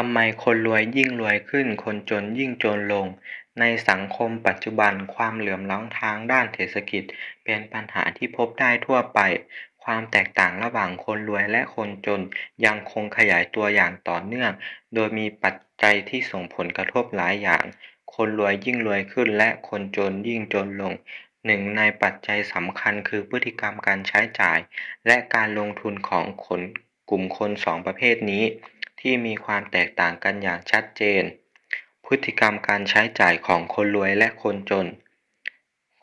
ทำไมคนรวยยิ่งรวยขึ้น คนจนยิ่งจนลง ในสังคมปัจจุบันความเหลื่อมล้ำทางด้านเศรษฐกิจ เป็นปัญหาที่พบได้ทั่วไป ความแตกต่างระหว่างคนรวยและคนจนยังคงขยายตัวอย่างต่อเนื่อง โดยมีปัจจัยที่ส่งผลกระทบหลายอย่าง คนรวยยิ่งรวยขึ้นและคนจนยิ่งจนลงหนึ่งในปัจจัยสำคัญคือพฤติกรรมการใช้จ่าย และการลงทุนของคนกลุ่มคนสองประเภทนี้ ที่มีความแตกต่างกันอย่างชัดเจน พฤติกรรมการใช้จ่ายของคนรวยและคนจน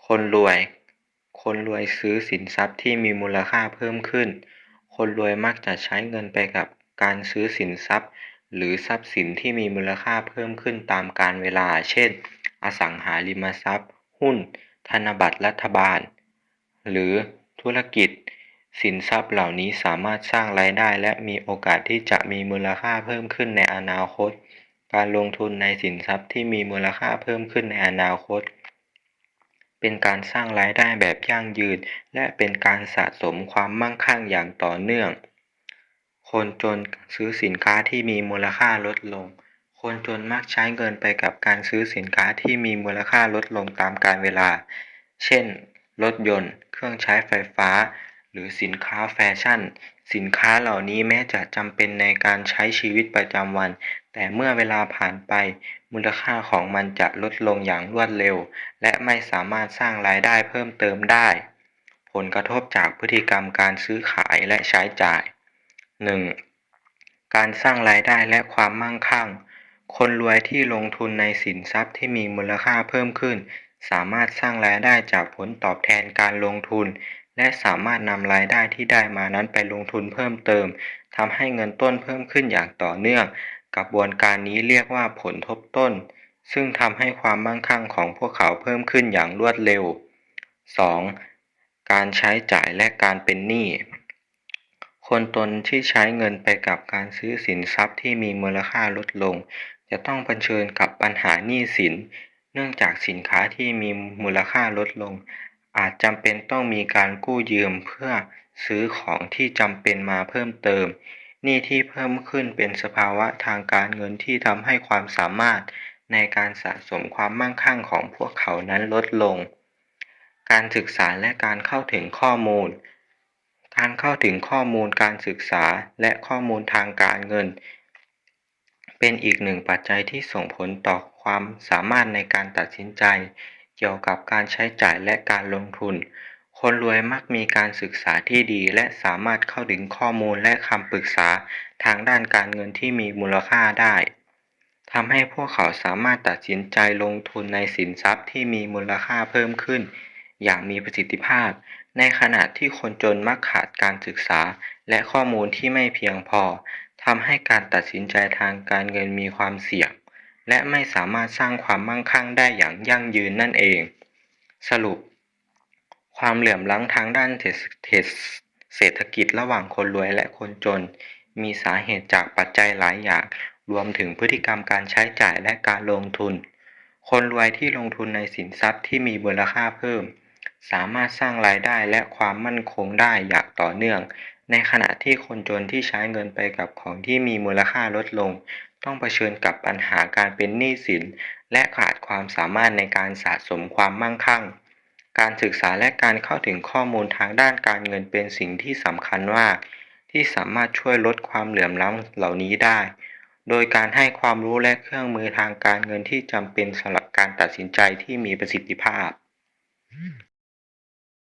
คนรวย คนรวยซื้อสินทรัพย์ที่มีมูลค่าเพิ่มขึ้น คนรวยมักจะใช้เงินไปกับการซื้อสินทรัพย์ หรือทรัพย์สินที่มีมูลค่าเพิ่มขึ้นตามกาลเวลา เช่น อสังหาริมทรัพย์ หุ้น ธนบัตรรัฐบาล หรือธุรกิจ สินทรัพย์เหล่านี้สามารถสร้างรายได้และมีโอกาสที่จะมีมูลค่าเพิ่มขึ้นในอนาคต การลงทุนในสินทรัพย์ที่มีมูลค่าเพิ่มขึ้นในอนาคต เป็นการสร้างรายได้แบบยั่งยืน และเป็นการสะสมความมั่งคั่งอย่างต่อเนื่อง คนจนซื้อสินค้าที่มีมูลค่าลดลง คนจนมักใช้เงินไปกับการซื้อสินค้าที่มีมูลค่าลดลงตามกาลเวลา เช่น รถยนต์ เครื่องใช้ไฟฟ้า หรือสินค้าแฟชั่น สินค้าเหล่านี้แม้จะจำเป็นในการใช้ชีวิตประจำวัน แต่เมื่อเวลาผ่านไป มูลค่าของมันจะลดลงอย่างรวดเร็ว และไม่สามารถสร้างรายได้เพิ่มเติมได้ ผลกระทบจากพฤติกรรมการซื้อขายและใช้จ่าย 1. การสร้างรายได้และความมั่งคั่ง คนรวยที่ลงทุนในสินทรัพย์ที่มีมูลค่าเพิ่มขึ้น สามารถสร้างรายได้จากผลตอบแทนการลงทุน และสามารถนำรายได้ที่ได้มานั้นไปลงทุนเพิ่มเติมทำให้เงินต้นเพิ่มขึ้นอย่างต่อเนื่อง กระบวนการนี้เรียกว่าผลทบต้น ซึ่งทำให้ความมั่งคั่งของพวกเขาเพิ่มขึ้นอย่างรวดเร็ว 2. การใช้จ่ายและการเป็นหนี้คนจนที่ใช้เงินไปกับการซื้อสินทรัพย์ที่มีมูลค่าลดลง จะต้องเผชิญกับปัญหาหนี้สิน เนื่องจากสินค้าที่มีมูลค่าลดลง อาจจำเป็นต้องมีการกู้ยืมเพื่อซื้อของที่จำเป็นมาเพิ่มเติม หนี้ที่เพิ่มขึ้นเป็นสภาวะทางการเงินที่ทำให้ความสามารถในการสะสมความมั่งคั่งของพวกเขานั้นลดลง การศึกษาและการเข้าถึงข้อมูล การเข้าถึงข้อมูลการศึกษาและข้อมูลทางการเงิน เป็นอีกหนึ่งปัจจัยที่ส่งผลต่อความสามารถในการตัดสินใจ เกี่ยวกับการใช้จ่ายและการลงทุน คนรวยมักมีการศึกษาที่ดีและสามารถเข้าถึงข้อมูลและคำปรึกษาทางด้านการเงินที่มีมูลค่าได้ทำให้พวกเขาสามารถตัดสินใจลงทุนในสินทรัพย์ที่มีมูลค่าเพิ่มขึ้น อย่างมีประสิทธิภาพ ในขณะที่คนจนมักขาดการศึกษาและข้อมูลที่ไม่เพียงพอทำให้การตัดสินใจทางการเงินมีความเสี่ยง และไม่สามารถสร้างความมั่งคั่งได้อย่างยั่งยืนนั่นเอง สรุป ความเหลื่อมล้ำทางด้านเศรษฐกิจระหว่างคนรวยและคนจน มีสาเหตุจากปัจจัยหลายอย่าง รวมถึงพฤติกรรมการใช้จ่ายและการลงทุน คนรวยที่ลงทุนในสินทรัพย์ที่มีมูลค่าเพิ่ม สามารถสร้างรายได้และความมั่นคงได้อย่างต่อเนื่อง ในขณะที่คนจนที่ใช้เงินไปกับของที่มีมูลค่าลดลง ต้องเผชิญกับปัญหาการเป็นหนี้สิน และขาดความสามารถในการสะสมความมั่งคั่ง การศึกษาและการเข้าถึงข้อมูลทางด้านการเงินเป็นสิ่งที่สำคัญมาก ที่สามารถช่วยลดความเหลื่อมล้ำเหล่านี้ได้ โดยการให้ความรู้และเครื่องมือทางการเงินที่จำเป็นสำหรับการตัดสินใจที่มีประสิทธิภาพ